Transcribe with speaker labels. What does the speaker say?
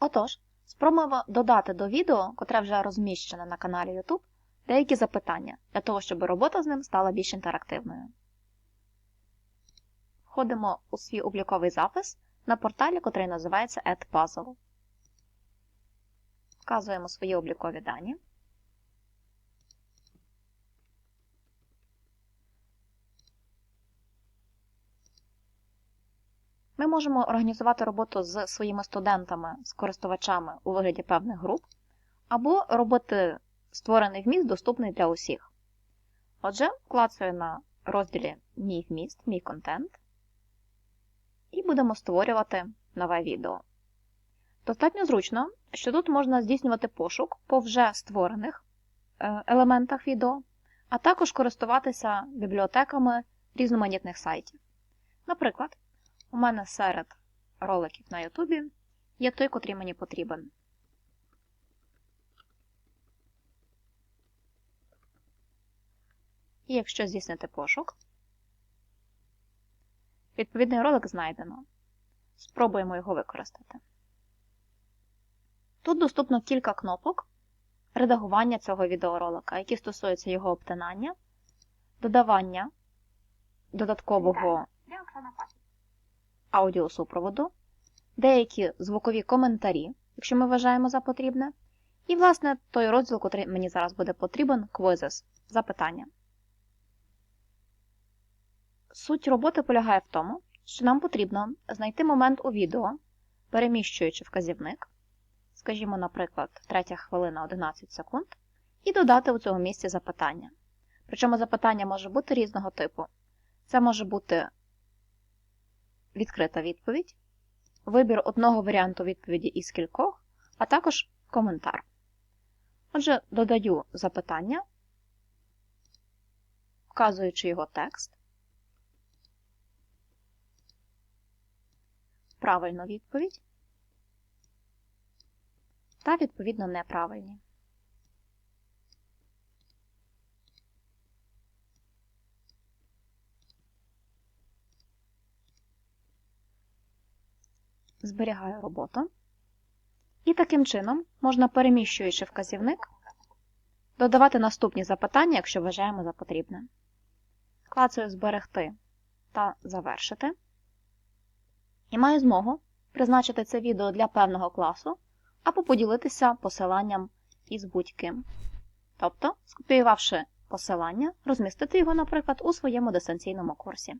Speaker 1: Отож, спробуємо додати до відео, котре вже розміщене на каналі YouTube, деякі запитання для того, щоб робота з ним стала більш інтерактивною. Входимо у свій обліковий запис на порталі, котрий називається AdPuzzle. Вказуємо свої облікові дані. Ми можемо організувати роботу з своїми студентами, з користувачами у вигляді певних груп, або робити створений вміст доступний для усіх. Отже, клацаю на розділі Мій вміст, мій контент і будемо створювати нове відео. Достатньо зручно, що тут можна здійснювати пошук по вже створених е, елементах відео, а також користуватися бібліотеками різноманітних сайтів. Наприклад, у мене серед роликів на Ютубі є той, котрий мені потрібен. І якщо здійснити пошук, відповідний ролик знайдено. Спробуємо його використати. Тут доступно кілька кнопок редагування цього відеоролика, які стосуються його обтинання, додавання додаткового? Аудіосупроводу, деякі звукові коментарі, якщо ми вважаємо за потрібне, і, власне, той розділ, який мені зараз буде потрібен, quizzes, запитання. Суть роботи полягає в тому, що нам потрібно знайти момент у відео, переміщуючи вказівник, скажімо, наприклад, 3 хвилина 11 секунд, і додати у цьому місці запитання. Причому запитання може бути різного типу. Це може бути відкрита відповідь, вибір одного варіанту відповіді із кількох, а також коментар. Отже, додаю запитання, вказуючи його текст, правильну відповідь та, відповідно, неправильні. Зберігаю роботу. І таким чином можна, переміщуючи вказівник, додавати наступні запитання, якщо вважаємо за потрібне. Клацаю Зберегти та Завершити. І маю змогу призначити це відео для певного класу або поділитися посиланням із будь-ким. Тобто, скопіювавши посилання, розмістити його, наприклад, у своєму дистанційному курсі.